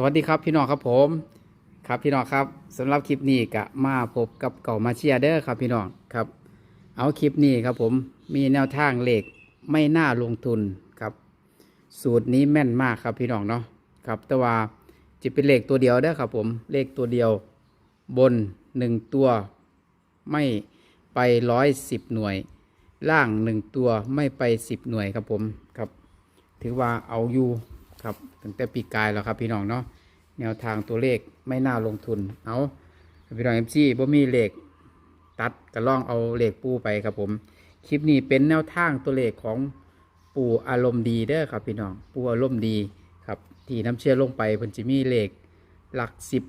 สวัสดีครับพี่น้องครับผม ครับพี่น้องครับสำหรับคลิปนี้ก็มาพบกับเก่ามาเชียร์เด้อครับพี่น้องครับ เอาคลิปนี้ครับผมมีแนวทางเลขไม่น่าลงทุนครับ สูตรนี้แม่นมากครับพี่น้องเนาะครับแต่ว่าจะเป็นเลขตัวเดียวเด้อครับผมเลขตัวเดียวบนหนึ่งตัวไม่ไปร้อยสิบหน่วย ล่างหนึ่งตัวไม่ไปสิบหน่วยครับผมครับ ถือว่าเอาอยู่ ครับตั้งแต่ปีกายแล้วครับพี่น้องเนาะแนวทางตัวเลขไม่น่าลงทุนเอาพี่น้องเอ็มซีบ่มีเลขตัดก็ล่องเอาเลขปูไปครับผม คลิปนี้เป็นแนวทางตัวเลขของปูอารมณ์ดีเด้อครับพี่น้องปูอารมณ์ดีครับที่น้ำเชื่อลงไปเพิ่นจะมีเลขหลักสิบ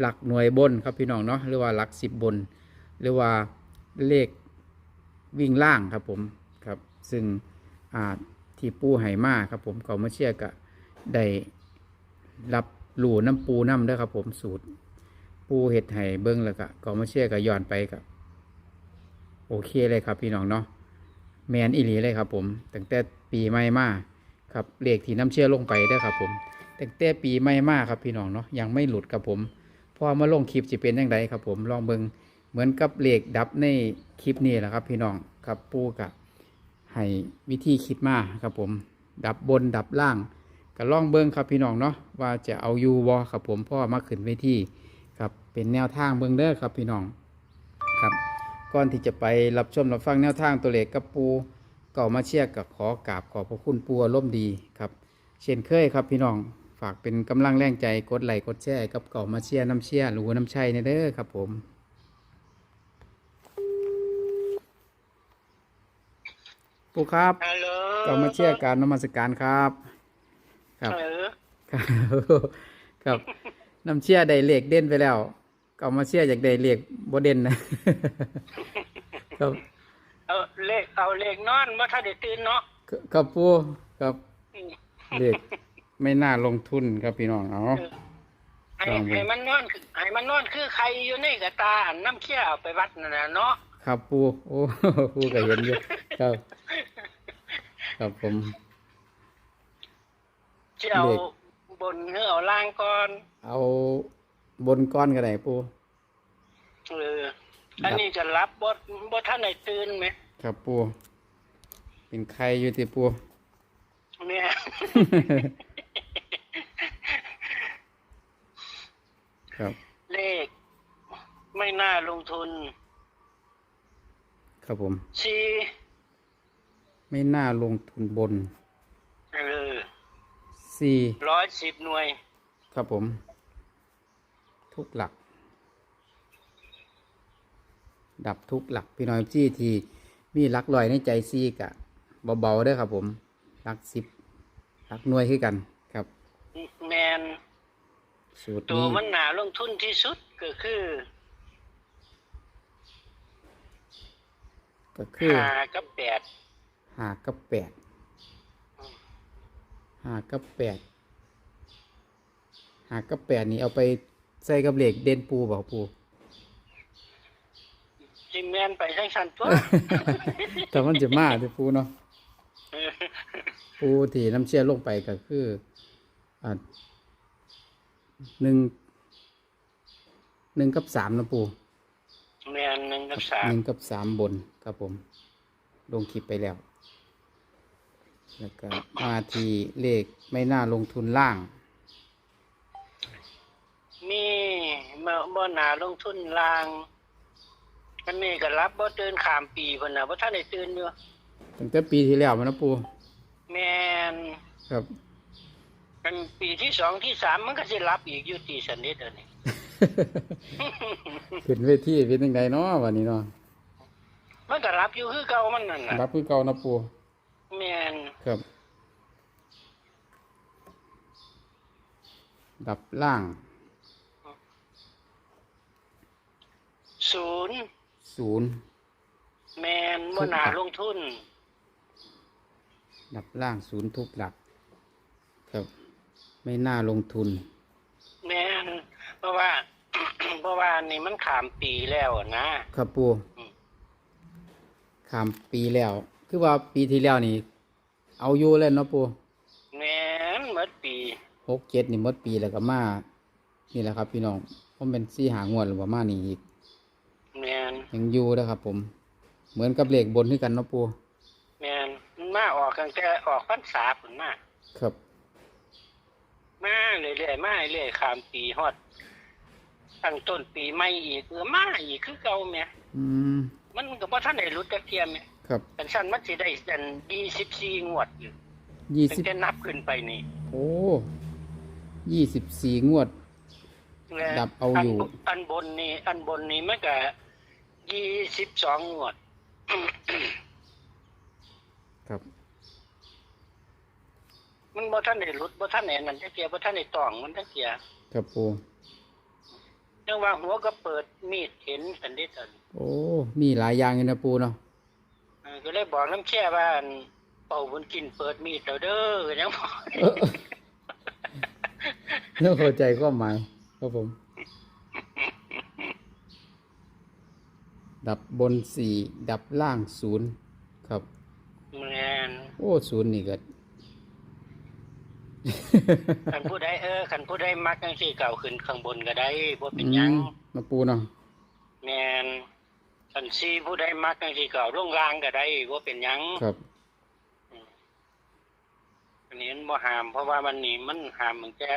หลักหน่วยบนครับพี่น้องเนาะหรือว่าหลักสิบบน หรือว่าเลขวิ่งล่างครับผมครับ ซึ่งที่ปูไหมาครับผมเขามาเชื่อก็ ได้รับหลูน้ำปูน้ำด้อครับ ผมสูตร ปูเห็ดไห่เบิ้งแล้วก็เขามาเชื่อก็ย้อนไปกับโอเคเลยครับ พี่น้องเนาะแมนอีหลีเลยครับ ผมตั้งแต่ปีใหม่มาครับเลขที่น้ำเชื่อลงไปเด้ครับ ผมตั้งแต่ปีใหม่มาครับ พี่น้องเนาะยังไม่หลุดครับผมพอมาลงคลิปจะเป็นยังไงครับ ผมลองเบิงเหมือนกับเลขดับในคลิปนี้แหละครับ พี่น้องครับปูกะให้วิธีคิดมาครับผม ดับบนดับล่าง ก็ลองเบิงครับพี่น้องเนาะว่าจะเอาอยู่บ่ครับผมเพราะว่อมาขึ้นเวทีครับเป็นแนวทางเบิงเด้อครับพี่น้องครับก่อนที่จะไปรับชมรับฟังแนวทางตัวเลขกับปูก็มาเชียร์กับขอกราบขอบพระคุณปูอารมณ์ดีครับ เช่นเคยครับพี่น้องฝากเป็นกำลังแรงใจกดไลค์กดแชร์ให้กับเก่ามาเชียร์น้ำเชียร์หรือว่าน้ำชัยในเด้อครับผมปูครับ ฮัลโหลเก่ามาเชียร์การนมัสการครับ ครับ เออ ครับครับน้ำเชียร์ได้เลขเด่นไปแล้วเก่ามาเชียร์อยากได้เลขบ่เด่นนะ ครับเอาเลขเอาเลขนอนว่าถ้าได้ตื่นเนาะครับปูครับอืมเลขไม่น่าลงทุนครับพี่น้องเอา ให้ลองดูให้มันนอนคือให้มันนอนคือใครอยู่ในกระตาอันน้ำเชี่ยเอาไปวัดนั่นน่ะเนาะ ครับปูโอ้ ปูก็เห็นอยู่ครับ ครับผม ที่เอาเลขบนหรือเอาล่างก่อน เอาบนก้อนก็ได้ปูเอออันนี้จะรับบ่บ่ท่านได้ตื่นไหมครับปูเป็นใครอยู่ที่ปูเนี่ยครับ เลข ไม่น่าลงทุน ครับผมสี่ไม่น่าลงทุนบน เออ สี่ร้อยสิบหน่วย ครับผม ทุกหลัก ดับทุกหลัก พี่น้อยจี้ที่มีหลักลอยในใจซีกะเบาๆเด้อครับผมหลักสิบหลักหน่วยคือกันครับแมนสูตรตัวนี้มันหนาลงทุนที่สุดก็คือก็คือห้ากับแปดหากับแปด หากับแปดหากับแปดนี่เอาไปใส่กับเหล็กเด่นปูบอกปูจิแมนไปทั้งชันตัวแต่มันจะมาที่ปูเนาะปูที่น้ำเชื่อลงไปก็คืออ่าหนึ่งหนึ่งกับสามนะปูแมนหนึ่งกับสาหมนึ่งกับสามบนครับผม ลงคลิปไปแล้ว แล้วก็มาที่เลขไม่น่าลงทุนล่าง มีเมื่อบ่หนาลงทุนลางอันนี้ก็รับบ่ตื่นขามปีพุ่นน่ะบ่ท่านได้ตื่นอยู่ตั้งแต่ปีที่แล้วมานะปูแมนครับ กันปีที่สองที่สามมันก็สิรับอีกอยู่ตีสนิทอันนี้ขึ้นเวทีเป็นยังไงเนาะวันนี้เนาะมันก็รับอยู่คือเก่ามันนั่นน่ะรับคือเก่านะปู แมน ครับ ดับล่างศูนย์ศูนย์แมนบ่หนาลงทุน ดับล่างศูนย์ทุกหลัก ครับ ไม่น่าลงทุน แม่นเพราะว่า เพราะว่านี่มันขามปีแล้วอะนะครับปูอืมขามปีแล้ว คือว่าปีที่แล้วนี่ เอาอยู่แล้วเนาะปูแม่นเมื่อปี หกเจ็ดนี่หมดปีแล้วก็มานี่แหละครับ พี่น้องผมเป็นซี่หางวดหรือว่ามานี่อีกแมนยังอยู่นะครับ ผม เหมือนกับเลขบนที่กันเนาะปูแมนมันมาออกกันแต่ออกพรรษาผลมาครับ มาเรื่อยๆมาเรื่อยๆข้ามปีฮอดตั้งต้นปีใหม่อีกเออมาอีกคือเก่าแหม่อืมมันก็บ่ทันได้รุดจักเทียมแหม่ครับกันซั่นมันสิได้อัน24งวดอยู่ยี่ตั้สิงบแต่นับขึ้นไปนี่ โอ้ ยี่สิบสี่งวดและดับเอาอยู่นอันบนนี่อันบนนี่มันก็22งวด ครับ มันบ่ทันได้รุดบ่ทันได้นั่นจักเทียบ่ทันได้ต้องมันจักเทียครับปูจังว่าหัวก็เปิดมีดเห็นสันนิษฐานโอ้ มีหลายอย่างเลยนะปูเนาะเออก็เลยบอกน้ำแช่ว่าอั่นเป่าบุญกินเปิดมีดแล้วเด้อก็ยังบอก เออเรื่องเข้าใจความหมายครับผม ดับบนสี่ดับล่างศูนย์ครับแมนโอ้ศูนย์นี่ก็คันผู้ใดเออคันผู้ใดมักจังซี่เก่าขึ้นข้างบนก็ได้บ่เป็นหยังอืมมาปูเนาะแมนคันซีผู้ใดมักจังซี่เก่าลงล่างก็ได้บ่เป็นหยัง ครับอันนี้มัน บ่ห้าม เพราะว่ามันนี่มันห้ามมันแค่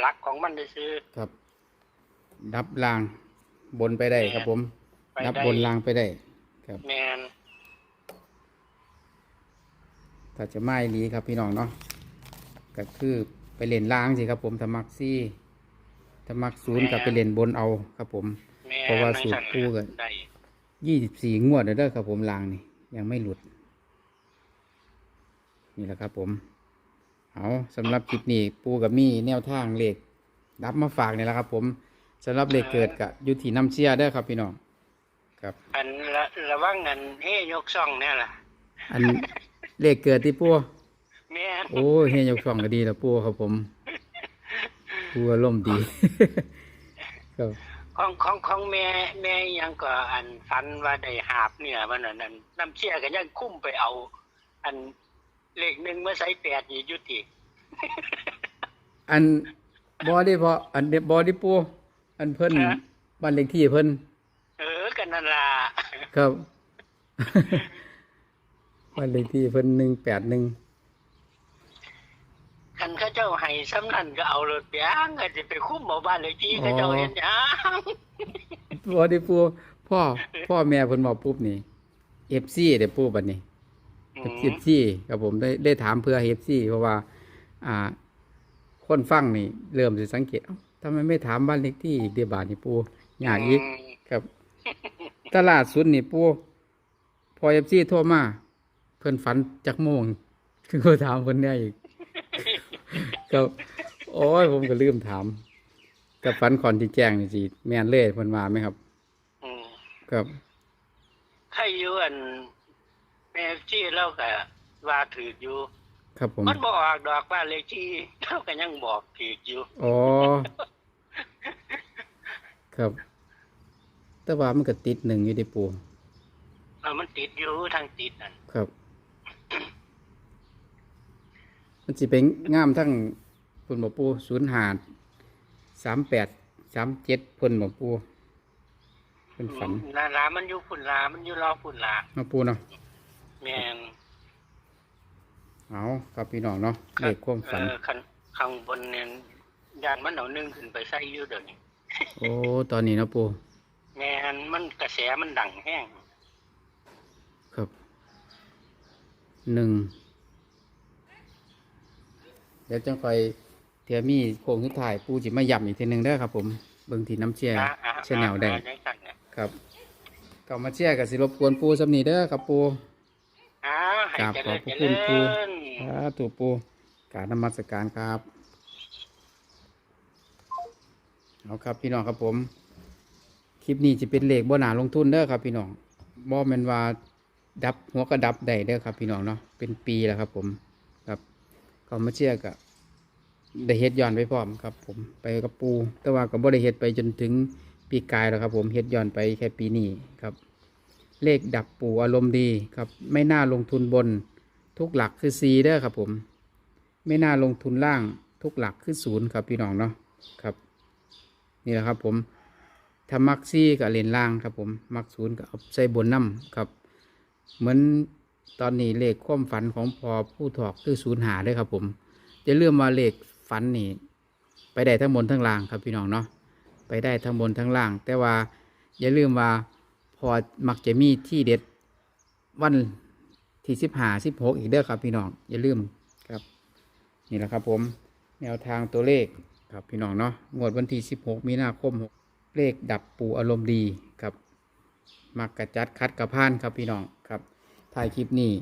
หลักของมันซื่อครับดับล่างบนไปได้ครับผมๆไปดับได้บนล่างไปได้ ครับ แมนถ้าจะไม่ลีครับพี่น้องเนาะก็คือไปเล่นล่างสิครับ ผมถ้ามักซี่ถ้ามักศูนย์ก็ไปเล่นบนเอาครับผม แม่นเพราะว่าสูตรจังซั่นคู่กัน ได้ยี่สิบสี่งวดเด้อครับผมล่างนี่ยังไม่หลุด นี่แหละครับผม เอาสำหรับคลิปนี้ปูกับมี่แนวทางเลขรับมาฝากนี่แหละครับ ผมสำหรับเลขเกิดกับยุติน้ำเชียเด้อครับพี่น้องครับ อันละระวังเงินเฮยกซ่องเนี่ยล่ะอันเลขเกิดที่ปูแม่นโอ้ยเฮียยกช่องก็ดีแล้วปูครับผมปูอารมณ์ดี ครับของของของแม่แม่ยังก็อันฝันว่าได้หาบเนี่ยมันนั่นนั่นน้ำเชี่ยก็ยังคุ้มไปเอา อัน เลขหนึ่งมาใส่แปดอีกอยุติอันบอดี้พออันเดบอดี้ปูอันเพิ่นบ้านเลขที่เพิ่นเออกันนั่นล่ะครับบ้านเลขที่เพิ่นหนึ่งแปดหนึ่งคันเข้าเจ้าให้ซ้ำนั่นก็เอารถเปียงก็จะไปคุ้มหมู่บ้านเลยที่เข้าเจ้าเห็นยังบอดี้ปูพ่อพ่อแม่เพิ่นบอกปุ๊บนี่เอฟซีเดี๋ยวปูบัดนี้อื เอมฟซีครับผมได้ได้ถามเพื่อเอฟซีเพราะว่า อ่า คนฟังนี่ เริ่มจะสังเกตเอ้าทำไมไม่ถามบ้านเลขที่อีกเดียบาทนี่ปูอยากอีกครับตลาดสุดนี่ปูพอเอฟซีโทรมาเพิ่นฝันจักโมงคือก็ถามเพิ่นเนี่ยอีกครับโอ้ยผมก็ลืมถามกับฝันก่อนที่แจ้งนี่สิแม่นเล่เพิ่นมาไหมครับอืมครับใครอยู่อัน แม่ที่เราก็ว่าถืออยู่ ครับผมมันบอกดอกว่าเลขที่เราก็ยังบอกถืออยู่อ๋อครับ แต่ว่ามันก็ติดหนึ่งอยู่ที่ปูเออมันติดอยู่ทางติดนั่นครับ มันสิเป็นงามทั้งพุ่นบ่ปูศูนย์หาดสามแปดสามเจ็ดพุ่นบ่ปูเป็นฝันนาลามันอยู่ฝุ่นลามันอยู่รอฝุ่นลามาปูเนาะ แม่นเอาครับพี่น้องเนาะเลขความฝัน เออข้างข้างบนเนี่ยยานมันเอานึ่งขึ้นไปใส่อยู่เดี๋ยวนี้โอ้ ตอนนี้เนาะปูแม่นมันกระแสมันดังแห้งครับ หนึ่ง เดี๋ยวจังคอยเทียมีโค้งสุดท้ายปูจิมาย้ำอีกทีหนึ่งเด้อครับผม เบิ่งที่น้ำเชียร์อะอะชแนลได้อะจังซั่นเนี่ยครับ ก็มาเชียร์กับสิรบกวนปูสำนีเด้อครับปู อ่าให้ครับเจขริอบญพระเจคุริณครูญสาธุปูกรารนมัสการครับเอาครับพี่น้องครับผม คลิปนี้จะเป็นเลขบ่หนาลงทุนเด้อครับ พี่น้องบ่แม่นว่าดับหัวก็ดับได้เด้อครับ พี่น้องเนาะเป็นปีแล้วครับ ผมครับก็มาเชียร์กับได้เฮ็ดย้อนไปพร้อมครับ ผมไปกับปู แต่ว่าก็บ่ได้เฮ็ดไปจนถึงปีกายแล้วครับ ผมเฮ็ดย้อนไปแค่ปีนี้ครับ เลขดับปูอารมณ์ดีครับ ไม่น่าลงทุนบน ทุกหลักคือ C เด้อครับผม ไม่น่าลงทุนล่างทุกหลักคือศูนย์ครับพี่น้องเนาะครับ นี่แหละครับผมถ้ามักซี่กับเลนล่างครับผมมักศูนย์กับใส่บนน้ำครับ เหมือนตอนนี้เลขความฝันของพอผู้ถอกคือศูนย์หาด้วยครับผม จะเลื่อมมาเลขฝันนี่ไปได้ทั้งบนทั้งล่างครับพี่น้องเนาะไปได้ทั้งบนทั้งล่าง แต่ว่าอย่าลืมว่า พอมักจะมีที่เด็ดวันที่สิบห้าสิบหกอีกเด้อครับพี่น้องอย่าลืมครับ นี่แหละครับ ผมแนวทางตัวเลขครับพี่น้องเนาะงวดวันที่สิบหกมีนาคม6เลขดับปูอารมณ์ดีครับ มักกระจัดคัดกระพานครับพี่น้องครับถ่ายคลิปนี้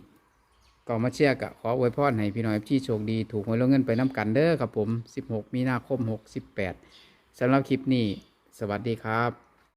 ก็มาเชียร์กะขออวยพรให้พี่น้องที่โชคดีถูกหวยลงเงินไปน้ำกันเด้อครับผม 16 มีนาคม 68สำหรับคลิปนี้ สวัสดีครับ